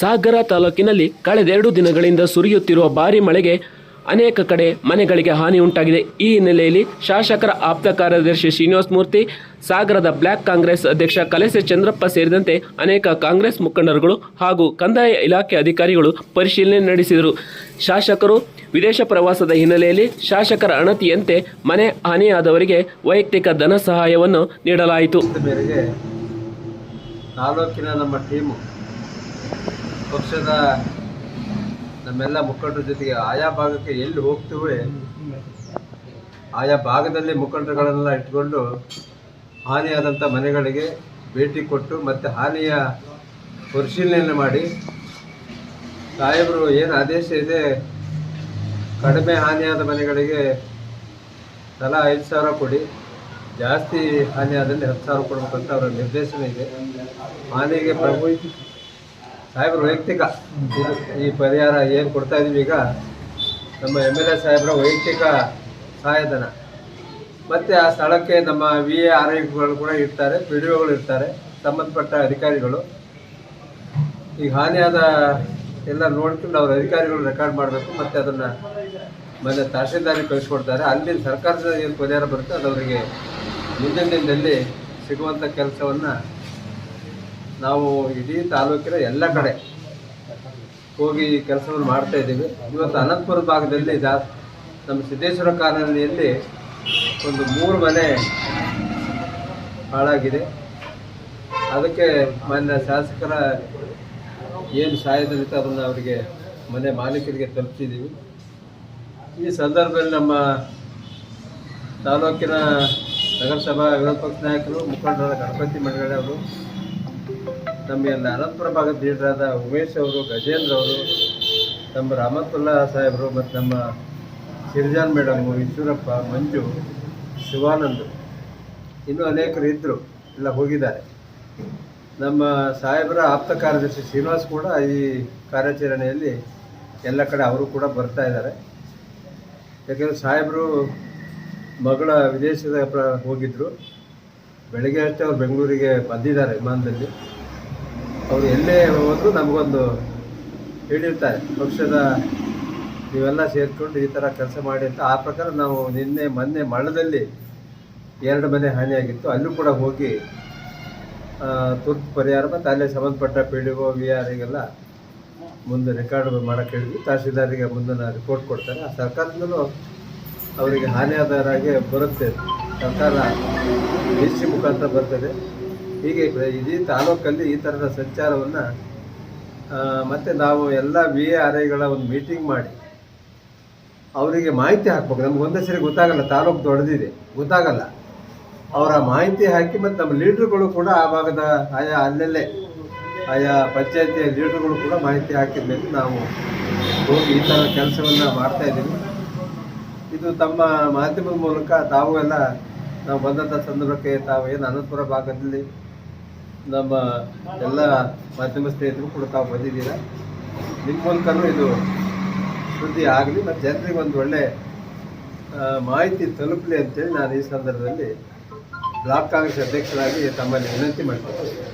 ಸಾಗರ ತಾಲೂಕಿನಲ್ಲಿ ಕಳೆದೆರಡು ದಿನಗಳಿಂದ ಸುರಿಯುತ್ತಿರುವ ಭಾರಿ ಮಳೆಗೆ ಅನೇಕ ಕಡೆ ಮನೆಗಳಿಗೆ ಹಾನಿ ಉಂಟಾಗಿದೆ ಈ ಹಿನ್ನೆಲೆಯಲ್ಲಿ ಶಾಸಕರ ಆಪ್ತ ಕಾರ್ಯದರ್ಶಿ ಶ್ರೀನಿವಾಸ ಮೂರ್ತಿ, ಸಾಗರದ ಬ್ಲಾಕ್ ಕಾಂಗ್ರೆಸ್ ಅಧ್ಯಕ್ಷ ಕಲೆಸೆ ಚಂದ್ರಪ್ಪ ಸೇರಿದಂತೆ ಅನೇಕ ಕಾಂಗ್ರೆಸ್ ಮುಖಂಡರುಗಳು ಹಾಗೂ ಕಂದಾಯ ಇಲಾಖೆ ಅಧಿಕಾರಿಗಳು ಪರಿಶೀಲನೆ ನಡೆಸಿದರು. ಶಾಸಕರು ವಿದೇಶ ಪ್ರವಾಸದ ಹಿನ್ನೆಲೆಯಲ್ಲಿ ಶಾಸಕರ ಅಣತಿಯಂತೆ ಮನೆ ಹಾನಿಯಾದವರಿಗೆ ವೈಯಕ್ತಿಕ ಧನ ಸಹಾಯವನ್ನು ನೀಡಲಾಯಿತು ತಾಲೂಕಿನ ನಮ್ಮ ಟೀಮು ಪಕ್ಷದ ನಮ್ಮೆಲ್ಲ ಮುಖಂಡರ ಜೊತೆಗೆ ಆಯಾ ಭಾಗಕ್ಕೆ ಎಲ್ಲಿ ಹೋಗ್ತೀವಿ ಆಯಾ ಭಾಗದಲ್ಲಿ ಮುಖಂಡರುಗಳನ್ನೆಲ್ಲ ಇಟ್ಕೊಂಡು ಹಾನಿಯಾದಂಥ ಮನೆಗಳಿಗೆ ಭೇಟಿ ಕೊಟ್ಟು ಮತ್ತು ಹಾನಿಯ ಪರಿಶೀಲನೆ ಮಾಡಿ. ಸಾಹೇಬರು ಏನು ಆದೇಶ ಇದೆ? ಕಡಿಮೆ ಹಾನಿಯಾದ ಮನೆಗಳಿಗೆ ತಲಾ ಐದು ಸಾವಿರ ಕೊಡಿ. ಜಾಸ್ತಿ ಹಾನಿ ಆದಲ್ಲಿ ಹತ್ತು ಸಾವಿರ ಕೊಡಬೇಕಂತ ಅವರ ನಿರ್ದೇಶನ ಇದೆ. ಹಾನಿಗೆ ಪ್ರಭು ಸಾಹೇಬ್ರ ವೈಯಕ್ತಿಕ ಈ ಪರಿಹಾರ ಏನು ಕೊಡ್ತಾ ಇದೀವಿ ಈಗ, ನಮ್ಮ ಎಂ ಎಲ್ ಎ ಸಾಹೇಬ್ರ ವೈಯಕ್ತಿಕ ಸಹಾಯಧನ. ಮತ್ತು ಆ ಸ್ಥಳಕ್ಕೆ ನಮ್ಮ ವಿ ಎ ಆರ್ ಕೂಡ ಇರ್ತಾರೆ ಪಿ ಡಿ ಒಗಳು ಇರ್ತಾರೆ, ಸಂಬಂಧಪಟ್ಟ ಅಧಿಕಾರಿಗಳು. ಈಗ ಹಾನಿಯಾದ ಎಲ್ಲ ನೋಡ್ಕೊಂಡು ಅವ್ರ ಅಧಿಕಾರಿಗಳು ರೆಕಾರ್ಡ್ ಮಾಡಬೇಕು, ಮತ್ತು ಅದನ್ನು ಮನೆ ತಹಸೀಲ್ದಾರಿಗೆ ಕಳಿಸ್ಕೊಡ್ತಾರೆ. ಅಲ್ಲಿ ಸರ್ಕಾರದ ಏನು ಪರಿಹಾರ ಬರುತ್ತೆ, ಅದು ಅವರಿಗೆ ಮುಂದಿನ ದಿನದಲ್ಲಿ ಸಿಗುವಂಥ ಕೆಲಸವನ್ನು ನಾವು ಇಡೀ ತಾಲೂಕಿನ ಎಲ್ಲ ಕಡೆ ಹೋಗಿ ಕೆಲಸವನ್ನು ಮಾಡ್ತಾ ಇದ್ದೀವಿ. ಇವತ್ತು ಅನಂತಪುರ ಭಾಗದಲ್ಲಿ ಜಾ, ನಮ್ಮ ಸಿದ್ದೇಶ್ವರ ಕಾಲೋನಿಯಲ್ಲಿ ಒಂದು ಮೂರು ಮನೆ ಹಾಳಾಗಿದೆ. ಅದಕ್ಕೆ ಮಾನ್ಯ ಶಾಸಕರ ಏನು ಸಹಾಯದಲ್ಲಿತ್ತು ಅದನ್ನು ಅವರಿಗೆ ಮನೆ ಮಾಲೀಕರಿಗೆ ತಲುಪಿಸಿದ್ದೀವಿ. ಈ ಸಂದರ್ಭದಲ್ಲಿ ನಮ್ಮ ತಾಲೂಕಿನ ನಗರಸಭಾ ವಿರೋಧ ಪಕ್ಷ ನಾಯಕರು ಮುಖಂಡರಾದ ಗಣಪತಿ ಮಂಡಳಿ ಅವರು ನಮ್ಮ ಎಲ್ಲ ಅನಂತಪುರ ಭಾಗದ ಲೀಡರಾದ ಉಮೇಶ್ ಅವರು, ಗಜೇಂದ್ರ ಅವರು, ನಮ್ಮ ರಾಮತುಲ್ಲಾ ಸಾಹೇಬರು ಮತ್ತು ನಮ್ಮ ಸಿರಿಜಾನ್ ಮೇಡಮು ಈಶ್ವರಪ್ಪ, ಮಂಜು, ಶಿವಾನಂದ್ ಇನ್ನೂ ಅನೇಕರು ಇದ್ದರು ಎಲ್ಲ ಹೋಗಿದ್ದಾರೆ. ನಮ್ಮ ಸಾಹೇಬರ ಆಪ್ತ ಕಾರ್ಯದರ್ಶಿ ಶ್ರೀನಿವಾಸ್ ಕೂಡ ಈ ಕಾರ್ಯಾಚರಣೆಯಲ್ಲಿ ಎಲ್ಲ ಕಡೆ ಅವರು ಕೂಡ ಬರ್ತಾ ಇದ್ದಾರೆ. ಯಾಕೆಂದರೆ ಸಾಹೇಬರು ಮಗಳ ವಿದೇಶದ ಪ್ರ ಹೋಗಿದ್ದರು ಬೆಳಗ್ಗೆ ಅಷ್ಟೇ ಅವ್ರು ಬೆಂಗಳೂರಿಗೆ ಬಂದಿದ್ದಾರೆ ವಿಮಾನದಲ್ಲಿ. ಅವರು ಎಲ್ಲೇ ಹೋದ್ರು ನಮಗೊಂದು ಹೇಳಿರ್ತಾರೆ, ಪಕ್ಷದ ನೀವೆಲ್ಲ ಸೇರಿಕೊಂಡು ಈ ಥರ ಕೆಲಸ ಮಾಡಿ ಅಂತ. ಆ ಪ್ರಕಾರ ನಾವು ನಿನ್ನೆ ಮೊನ್ನೆ ಮಳ್ಳದಲ್ಲಿ ಎರಡು ಮನೆ ಹಾನಿಯಾಗಿತ್ತು. ಅಲ್ಲೂ ಕೂಡ ಹೋಗಿ ತುರ್ತು ಪರಿಹಾರ ಮತ್ತು ಅಲ್ಲೇ ಸಂಬಂಧಪಟ್ಟ ಪಿ ಡಿ ಒ ವಿ ಆರಿಗೆಲ್ಲ ಮುಂದೆ ರೆಕಾರ್ಡ್ ಮಾಡೋಕ್ಕೆ ಹೇಳಿದ್ವಿ. ತಹಸೀಲ್ದಾರಿಗೆ ಮುಂದಿನ ರಿಪೋರ್ಟ್ ಕೊಡ್ತಾರೆ. ಆ ಸರ್ಕಾರದಿಂದಲೂ ಅವರಿಗೆ ಹಾನಿಯಾದವರಾಗಿ ಬರುತ್ತೆ. ಸರ್ಕಾರ ಡಿ ಸಿ ಮುಖಾಂತರ ಬರ್ತದೆ. ಹೀಗೆ ಇಡೀ ತಾಲೂಕಲ್ಲಿ ಈ ಥರದ ಸಂಚಾರವನ್ನು ಮತ್ತು ನಾವು ಎಲ್ಲ ವಿ ಎ ಆರ್ ಐಗಳ ಒಂದು ಮೀಟಿಂಗ್ ಮಾಡಿ, ಅವರಿಗೆ ಮಾಹಿತಿ ಹಾಕ್ಬೇಕು. ನಮ್ಗೆ ಒಂದೇ ಸರಿ ಗೊತ್ತಾಗಲ್ಲ, ತಾಲೂಕು ದೊಡ್ಡದಿದೆ, ಗೊತ್ತಾಗಲ್ಲ. ಅವರ ಮಾಹಿತಿ ಹಾಕಿ ಮತ್ತು ನಮ್ಮ ಲೀಡ್ರುಗಳು ಕೂಡ ಆ ಭಾಗದ ಆಯಾ, ಅಲ್ಲಲ್ಲೇ ಆಯಾ ಪಂಚಾಯತಿಯ ಲೀಡ್ರುಗಳು ಕೂಡ ಮಾಹಿತಿ ಹಾಕಿದ ಮೇಲೆ ನಾವು ಹೋಗಿ ಈ ಥರ ಕೆಲಸವನ್ನು ಮಾಡ್ತಾ ಇದ್ದೀವಿ. ಇದು ತಮ್ಮ ಮಾಧ್ಯಮದ ಮೂಲಕ ತಾವು ಎಲ್ಲ ನಾವು ಬಂದಂಥ ಸಂದರ್ಭಕ್ಕೆ ತಾವು ಏನು ಅನಂತಪುರ ಭಾಗದಲ್ಲಿ ನಮ್ಮ ಎಲ್ಲ ಮಾಧ್ಯಮ ಸ್ನೇಹಿತರು ಕೂಡ ತಾವು ಬಂದಿದ್ದೀರ? ನಿಮ್ಮ ಮೂಲಕನೂ ಇದು ಸುದ್ದಿ ಆಗಲಿ, ಮತ್ತು ಜನರಿಗೆ ಒಂದು ಒಳ್ಳೆ ಮಾಹಿತಿ ತಲುಪಲಿ ಅಂತೇಳಿ ನಾನು ಈ ಸಂದರ್ಭದಲ್ಲಿ ಬ್ಲಾಕ್ ಕಾಂಗ್ರೆಸ್ ಅಧ್ಯಕ್ಷರಾಗಿ ತಮ್ಮಲ್ಲಿ ವಿನಂತಿ ಮಾಡ್ತೀನಿ.